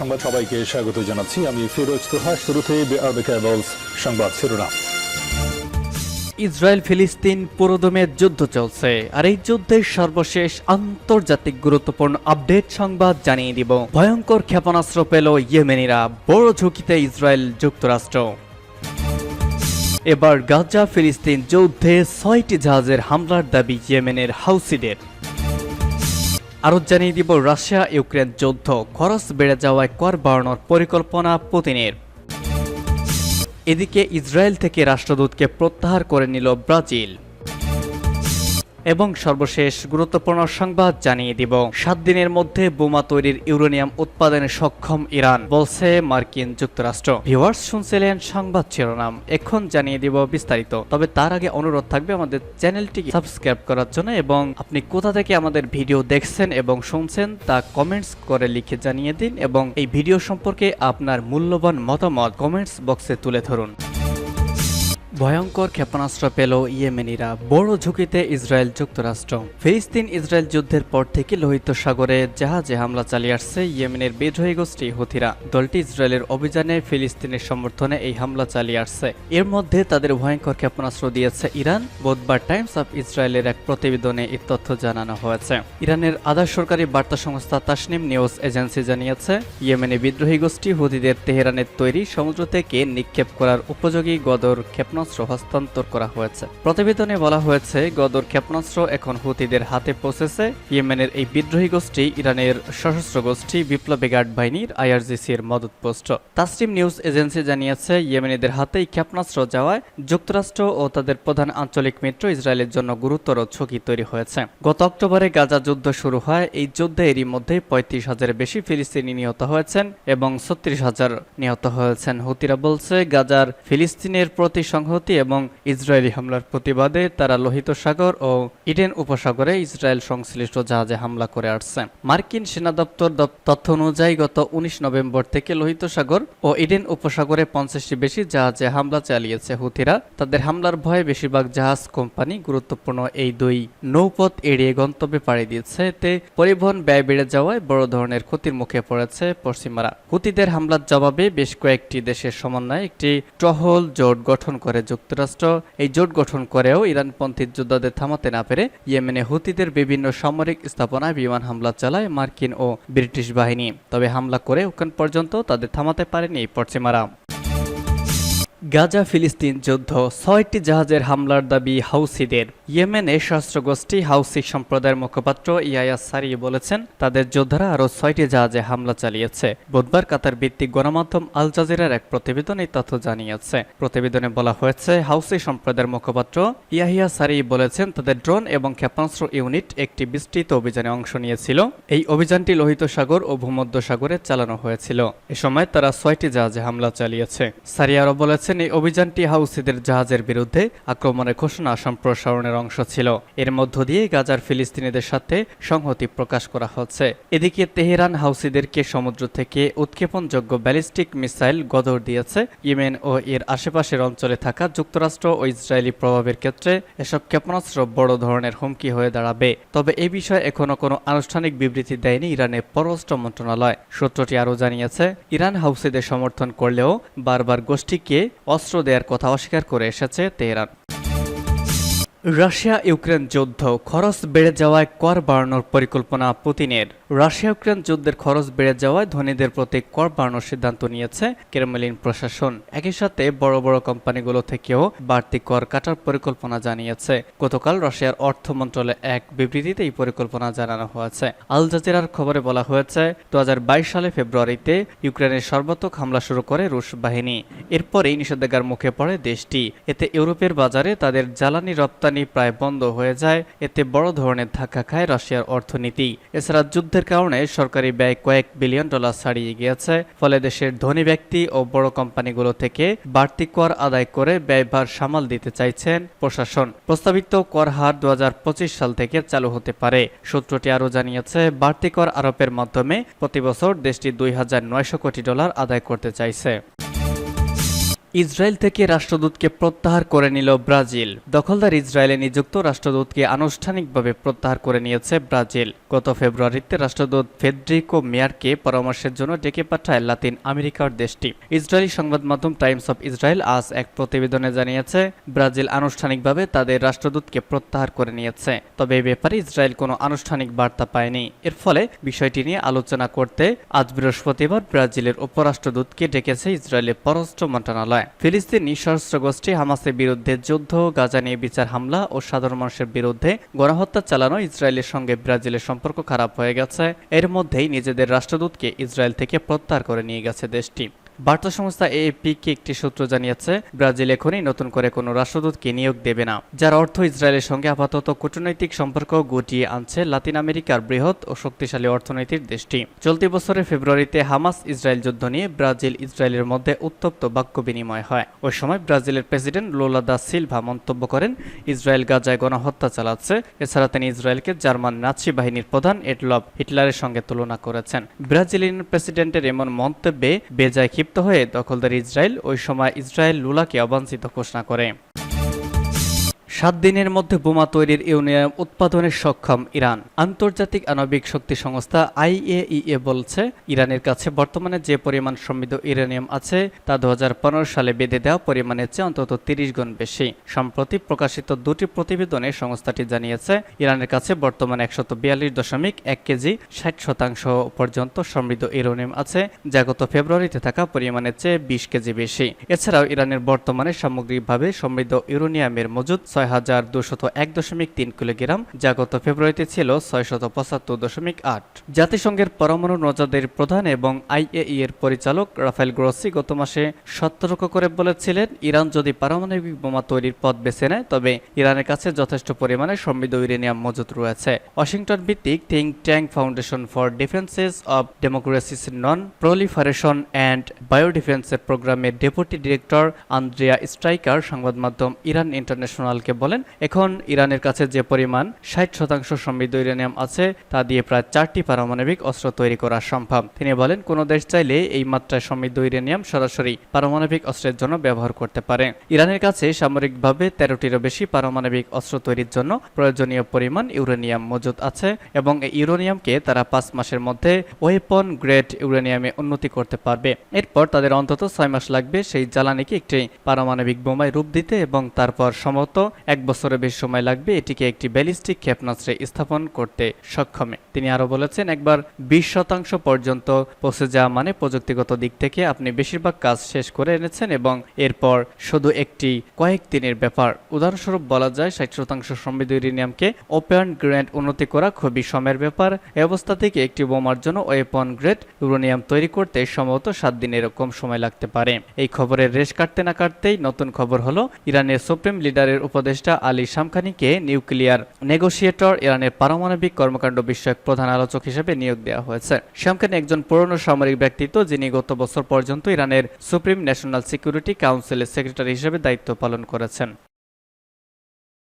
সংবাদ সবাইকে স্বাগত জানাচ্ছি। আমি ফিরোজ তোহা শুরুতে সংবাদ শিরোনাম। ইসরায়েল ফিলিস্তিন পুরোদমে যুদ্ধ চলছে, আর এই যুদ্ধের সর্বশেষ আন্তর্জাতিক গুরুত্বপূর্ণ আপডেট সংবাদ জানিয়ে দিব। ভয়ঙ্কর ক্ষেপণাস্ত্র পেল ইয়েমেনিরা, বড় ঝুঁকিতে ইসরায়েল যুক্তরাষ্ট্র। এবার গাজা ফিলিস্তিন যুদ্ধে ছয়টি জাহাজের হামলার দাবি ইয়েমেনের হাউসিদের। আরও জানিয়ে দিব রাশিয়া ইউক্রেন যুদ্ধ। খরচ বেড়ে যাওয়ায় কর বাড়ানোর পরিকল্পনা পুতিনের। এদিকে ইসরায়েল থেকে রাষ্ট্রদূতকে প্রত্যাহার করে নিল ব্রাজিল। এবং সর্বশেষ গুরুত্বপূর্ণ সংবাদ জানিয়ে দিব। সাত দিনের মধ্যে বোমা তৈরির ইউরেনিয়াম উৎপাদনে সক্ষম ইরান, বলছে মার্কিন যুক্তরাষ্ট্র। ভিউয়ার্স শুনছিলেন সংবাদ শিরোনাম, এখন জানিয়ে দিব বিস্তারিত। তবে তার আগে অনুরোধ থাকবে আমাদের চ্যানেলটি সাবস্ক্রাইব করার জন্য এবং আপনি কোথা থেকে আমাদের ভিডিও দেখছেন এবং শুনছেন তা কমেন্টস করে লিখে জানিয়ে দিন এবং এই ভিডিও সম্পর্কে আপনার মূল্যবান মতামত কমেন্টস বক্সে তুলে ধরুন। ভয়ঙ্কর ক্ষেপণাস্ত্র পেল ইয়েমেনিরা। বড় ঝুঁকিতে ইসরায়েল যুক্তরাষ্ট্র। ফিলিস্তিন ইসরায়েল যুদ্ধের পর থেকে লোহিত সাগরে জাহাজে হামলা চালিয়ে আসছে ইয়েমেনের বিদ্রোহী গোষ্ঠী হুথিরা। দলটি ইসরায়েলের অভিযানে ফিলিস্তিনের সমর্থনে এই হামলা চালিয়ে আসছে। এর মধ্যে তাদের ভয়ঙ্কর ক্ষেপণাস্ত্র দিয়েছে ইরান। বুধবার টাইমস অফ ইসরায়েলের এক প্রতিবেদনে এই তথ্য জানানো হয়েছে। ইরানের আধা সরকারি বার্তা সংস্থা তাসনিম নিউজ এজেন্সি জানিয়েছে, ইয়েমেনে বিদ্রোহী গোষ্ঠী হুদিদের তেহরানের তৈরি সমুদ্র থেকে নিক্ষেপ করার উপযোগী গদর ক্ষেপণাস্ত্র হস্তান্তর করা হয়েছে। প্রতিবেদনে বলা হয়েছে, গদর ক্ষেপণাস্ত্র এখন হুতিদের হাতে পৌঁছেছে। ইয়েমেনের এই বিদ্রোহী গোষ্ঠী ইরানের সশস্ত্র গোষ্ঠী বিপ্লবী গার্ড বাহিনীর আইআরজিসির মদতপোষ্ট। তাসরিম নিউজ এজেন্সি জানিয়েছে, ইয়েমেনিদের হাতেই ক্ষেপণাস্ত্র যাওয়ায় যুক্তরাষ্ট্র ও তাদের প্রধান আঞ্চলিক মিত্র ইসরায়েলের জন্য গুরুতর ঝুঁকি তৈরি হয়েছে। গত অক্টোবরে গাজা যুদ্ধ শুরু হয়। এই যুদ্ধে এরই মধ্যে পঁয়ত্রিশ হাজারের বেশি ফিলিস্তিনি নিহত হয়েছেন এবং ছত্রিশ হাজার নিহত হয়েছেন। হুতিরা বলছে, গাজার ফিলিস্তিনের প্রতি সংহতি এবং ইসরায়েলি হামলার প্রতিবাদে তারা লোহিত সাগর ও ইডেন উপসাগরে ইসরায়েল সংশ্লিষ্ট জাহাজে হামলা করে আসছে। মার্কিন সেনা দপ্তর তথ্য অনুযায়ী গত উনিশ নভেম্বর থেকে লোহিত সাগর ও ইডেন উপসাগরে পঞ্চাশটি বেশি জাহাজে হামলা চালিয়েছে হুথিরা। তাদের হামলার ভয়ে বেশিরভাগ জাহাজ কোম্পানি গুরুত্বপূর্ণ এই দুই নৌপথ এড়িয়ে গন্তব্যে পাড়ি দিয়েছে। এতে পরিবহন ব্যয় বেড়ে যাওয়ায় বড় ধরনের ক্ষতির মুখে পড়েছে পশ্চিমারা। হুতিদের হামলার জবাবে বেশ কয়েকটি দেশের সমন্বয়ে একটি টহল জোট গঠন করে যুক্তরাষ্ট্র এই জোট গঠন করেও ইরানপন্থী যোদ্ধাদের থামাতে না পেরে ইয়েমেনে হুতিদের বিভিন্ন সামরিক স্থাপনায় বিমান হামলা চালায় মার্কিন ও ব্রিটিশ বাহিনী। তবে হামলা করে ওখান পর্যন্ত তাদের থামাতে পারেনি পশ্চিমারা। গাজা ফিলিস্তিন যুদ্ধ ছয়টি জাহাজের হামলার দাবি হাউসিদের। ইয়েমেনে সশস্ত্র গোষ্ঠী হাউসি সম্প্রদায়ের মুখপাত্র ইয়ায়া সারি বলেছেন, তাদের যোদ্ধারা আরও ছয়টি জাহাজে হামলা চালিয়েছে। বুধবার কাতার ভিত্তিক গণমাধ্যম আল জাজিরার এক প্রতিবেদন এই তথ্য জানিয়েছে। প্রতিবেদনে বলা হয়েছে, হাউসি সম্প্রদায়ের মুখপাত্র ইয়াহিয়া সারি বলেছেন, তাদের ড্রোন এবং ক্ষেপণাস্ত্র ইউনিট একটি বিস্তৃত অভিযানে অংশ নিয়েছিল। এই অভিযানটি লোহিত সাগর ও ভূমধ্য সাগরে চালানো হয়েছিল। এ সময় তারা ছয়টি জাহাজে হামলা চালিয়েছে। সারি আরও বলেছেন এই অভিযানটি হাউসিদের জাহাজের বিরুদ্ধে আক্রমণের ঘোষণা সম্প্রসারণের অংশ ছিল। এর মধ্য দিয়ে গাজার ফিলিস্তিনিদের সাথে সংহতি প্রকাশ করা হচ্ছে। এদিকে তেহরান হাউসিদেরকে সমুদ্র থেকে উৎক্ষেপণযোগ্য ব্যালিস্টিক মিসাইল গদর দিয়েছে। ইয়েমেন ও এর আশেপাশের অঞ্চলে থাকা যুক্তরাষ্ট্র ও ইসরায়েলি প্রভাবের ক্ষেত্রে এসব ক্ষেপণাস্ত্র বড় ধরনের হুমকি হয়ে দাঁড়াবে। তবে এ বিষয়ে এখনও কোনো আনুষ্ঠানিক বিবৃতি দেয়নি ইরানের পররাষ্ট্র মন্ত্রণালয়। সূত্রটি আরও জানিয়েছে, ইরান হাউসিদের সমর্থন করলেও বারবার গোষ্ঠীকে অস্ত্র দেওয়ার কথা অস্বীকার করে এসেছে তেহরান। রাশিয়া ইউক্রেন যুদ্ধ, খরচ বেড়ে যাওয়ায় কর বাড়ানোর পরিকল্পনা পুতিনের। রাশিয়া ইউক্রেন যুদ্ধের খরচ বেড়ে যাওয়ায় ধনীদের প্রতি কর বাড়ানোর সিদ্ধান্ত নিয়েছে ক্রেমলিন প্রশাসন। একই সাথে বড় বড় কোম্পানিগুলো থেকেও বাড়তি কর কাটার পরিকল্পনা জানিয়েছে। গতকাল রাশিয়ার অর্থ মন্ত্রণালয়ে এক বিবৃতিতে এই পরিকল্পনা জানানো হয়েছে। আল জাজিরার খবরে বলা হয়েছে দু হাজার বাইশ সালে ফেব্রুয়ারিতে ইউক্রেনের সর্বাত্মক হামলা শুরু করে রুশ বাহিনী। এরপরেই নিষেধাজ্ঞার মুখে পড়ে দেশটি। এতে ইউরোপের বাজারে তাদের জ্বালানি রপ্তানি প্রায় বন্ধ হয়ে যায়। এতে বড় ধরনের ধাক্কা খায় রাশিয়ার অর্থনীতি। এছাড়া যুদ্ধের কারণে সরকারি ব্যয় কয়েক বিলিয়ন ডলার ছাড়িয়ে গিয়েছে। ফলে দেশের ধনী ব্যক্তি ও বড় কোম্পানিগুলো থেকে বাড়তি কর আদায় করে ব্যয়ভার সামাল দিতে চাইছেন প্রশাসন। প্রস্তাবিত কর হার দু হাজার পঁচিশ সাল থেকে চালু হতে পারে। সূত্রটি আরও জানিয়েছে, বাড়তি কর আরোপের মাধ্যমে প্রতি বছর দেশটি দুই হাজার নয়শো কোটি ডলার আদায় করতে চাইছে। ইসরায়েল থেকে রাষ্ট্রদূতকে প্রত্যাহার করে নিল ব্রাজিল। দখলদার ইসরায়েলে নিযুক্ত রাষ্ট্রদূতকে আনুষ্ঠানিকভাবে প্রত্যাহার করে নিয়েছে ব্রাজিল। গত ফেব্রুয়ারিতে রাষ্ট্রদূত ফেডরিকো মেয়ারকে পরামর্শের জন্য ডেকে পাঠায় লাতিন আমেরিকার দেশটি। ইসরায়েলি সংবাদ মাধ্যম টাইমস অফ ইসরায়েল আজ এক প্রতিবেদনে জানিয়েছে, ব্রাজিল আনুষ্ঠানিকভাবে তাদের রাষ্ট্রদূতকে প্রত্যাহার করে নিয়েছে। তবে এ ব্যাপারে ইসরায়েল কোনো আনুষ্ঠানিক বার্তা পায়নি। এর ফলে বিষয়টি নিয়ে আলোচনা করতে আজ বৃহস্পতিবার ব্রাজিলের উপরাষ্ট্রদূতকে ডেকেছে ইসরায়েলের পররাষ্ট্র মন্ত্রণালয়। ফিলিস্তিনি সশস্ত্র গোষ্ঠী হামাসের বিরুদ্ধে যুদ্ধ, গাজা নিয়ে বিচার হামলা ও সাধারণ মানুষের বিরুদ্ধে গণহত্যা চালানো ইসরায়েলের সঙ্গে ব্রাজিলের সম্পর্ক খারাপ হয়ে গেছে। এর মধ্যেই নিজেদের রাষ্ট্রদূতকে ইসরায়েল থেকে প্রত্যাহার করে নিয়ে গেছে দেশটি। বার্তা সংস্থা এএপিকে একটি সূত্র জানিয়েছে, ব্রাজিল এখনই নতুন করে কোনো রাষ্ট্রদূতকে নিয়োগ দেবে না, যার অর্থ ইসরায়েলের সঙ্গে আপাতত কূটনৈতিক সম্পর্ক গুটিয়ে আনছে লাতিন আমেরিকার বৃহৎ ও শক্তিশালী অর্থনীতির দেশটি। চলতি বছরের ফেব্রুয়ারিতে হামাস ইসরায়েল যুদ্ধ নিয়ে ব্রাজিল ইসরায়েলের মধ্যে উত্তপ্ত বাক্য বিনিময় হয়। ওই সময় ব্রাজিলের প্রেসিডেন্ট লোলা দা সিলভা মন্তব্য করেন, ইসরায়েল গাজায় গণহত্যা চালাচ্ছে, এছাড়া তিনি ইসরায়েলকে জার্মান নাৎসি বাহিনীর প্রধান এডলফ হিটলারের সঙ্গে তুলনা করেছেন। ব্রাজিলিয়ান প্রেসিডেন্টের এমন মন্তব্যে বেজায় হয়ে দখলদার ইসরায়েল ওই সময় ইসরায়েল লুলাকে অবাঞ্ছিত ঘোষণা করে। সাত দিনের মধ্যে বোমা তৈরির ইউরেনিয়াম উৎপাদনে সক্ষম ইরান। আন্তর্জাতিক আণবিক শক্তি সংস্থা আইএইএ বলছে, ইরানের কাছে বর্তমানে যে পরিমাণ সমৃদ্ধ ইউরেনিয়াম আছে, তা দু হাজার পনেরো সালে বেঁধে দেওয়া পরিমাণের চেয়ে অন্তত তিরিশ গুণ বেশি। সম্প্রতি প্রকাশিত দুটি প্রতিবেদনে সংস্থাটি জানিয়েছে, ইরানের কাছে বর্তমানে একশত বিয়াল্লিশ দশমিক এক কেজি ষাট শতাংশ পর্যন্ত সমৃদ্ধ ইউরেনিয়াম আছে, যা গত ফেব্রুয়ারিতে থাকা পরিমাণের চেয়ে বিশ কেজি বেশি। এছাড়াও ইরানের বর্তমানে সামগ্রিকভাবে সমৃদ্ধ ইউরেনিয়ামের মজুদ ছয় হাজার দুশত এক দশমিক তিন কিলোগ্রাম, যা গত ফেব্রুয়ারিতে ছিল ছয়শত পঁচাত্তর দশমিক আট। জাতিসংঘের পরমাণু নজরদের প্রধান এবং আইএই এর পরিচালক রাফেল গ্রসি গত মাসে সতর্ক করে বলেছিলেন, ইরান যদি পারমাণবিক বোমা তৈরির পথ বেছে নেয়, তবে ইরানের কাছে যথেষ্ট পরিমাণে সমৃদ্ধ ইউরেনিয়াম মজুত রয়েছে। ওয়াশিংটন ভিত্তিক think tank foundation for defences of democracies non proliferation and বায়োডিফেন্সের প্রোগ্রামের ডেপুটি ডিরেক্টর আন্দ্রিয়া স্ট্রাইকার সংবাদ মাধ্যম ইরান ইন্টারন্যাশনালকে বলেন, এখন ইরানের কাছে যে পরিমাণ ষাট শতাংশ সমৃদ্ধ ইউরেনিয়াম আছে, তা দিয়ে প্রায় চারটি পারমাণবিক অস্ত্র তৈরি করা সম্ভব। তিনি বলেন, কোনো দেশ চাইলে এই মাত্রায় সমৃদ্ধ ইউরেনিয়াম সরাসরি পারমাণবিক অস্ত্রের জন্য ব্যবহার করতে পারে। ইরানের কাছে সামরিকভাবে তেরোটিরও বেশি পারমাণবিক অস্ত্র তৈরির জন্য প্রয়োজনীয় পরিমাণ ইউরেনিয়াম মজুদ আছে এবং এই ইউরেনিয়ামকে তারা পাঁচ মাসের মধ্যে ওয়েপন গ্রেড ইউরেনিয়ামে উন্নতি করতে পারবে। এরপর তাদের অন্তত ছয় মাস লাগবে সেই জ্বালানিকে একটি পারমাণবিক বোমায় রূপ দিতে এবং তারপর সম্ভবত এক বছরের বেশি সময় লাগবে এটিকে একটি ব্যালিস্টিক ক্ষেপণাস্ত্রে স্থাপন করতে সক্ষমে। তিনি আরও বলেছেন, একবার বিশ শতাংশ পর্যন্ত পৌঁছে যাওয়া মানে প্রযুক্তিগত দিক থেকে আপনি বেশিরভাগ কাজ শেষ করে এনেছেন এবং এরপর শুধু একটি কয়েক দিনের ব্যাপার। উদাহরণস্বরূপ বলা যায়, ষাট শতাংশ সমৃদ্ধ ইউরেনিয়ামকে ওপেন গ্রেড উন্নতি করা খুবই সময়ের ব্যাপার। অবস্থা থেকে একটি বোমার জন্য ওয়েপন গ্রেড ইউরেনিয়াম তৈরি করতে সম্ভবত সাত দিন এরকম সময় লাগতে পারে। এই খবরের রেশ কাটতে না কাটতেই নতুন খবর হলো, ইরানের সুপ্রিম লিডারের উপদেষ্টা আলী শামখানিকে নিউক্লিয়ার নেগোসিয়েটর, ইরানের পারমাণবিক কর্মকাণ্ড বিষয়ক প্রধান আলোচক হিসেবে নিয়োগ দেওয়া হয়েছে। শামখানি একজন পুরনো সামরিক ব্যক্তিত্ব, যিনি গত বছর পর্যন্ত ইরানের সুপ্রিম ন্যাশনাল সিকিউরিটি কাউন্সিলের সেক্রেটারি হিসেবে দায়িত্ব পালন করেছেন।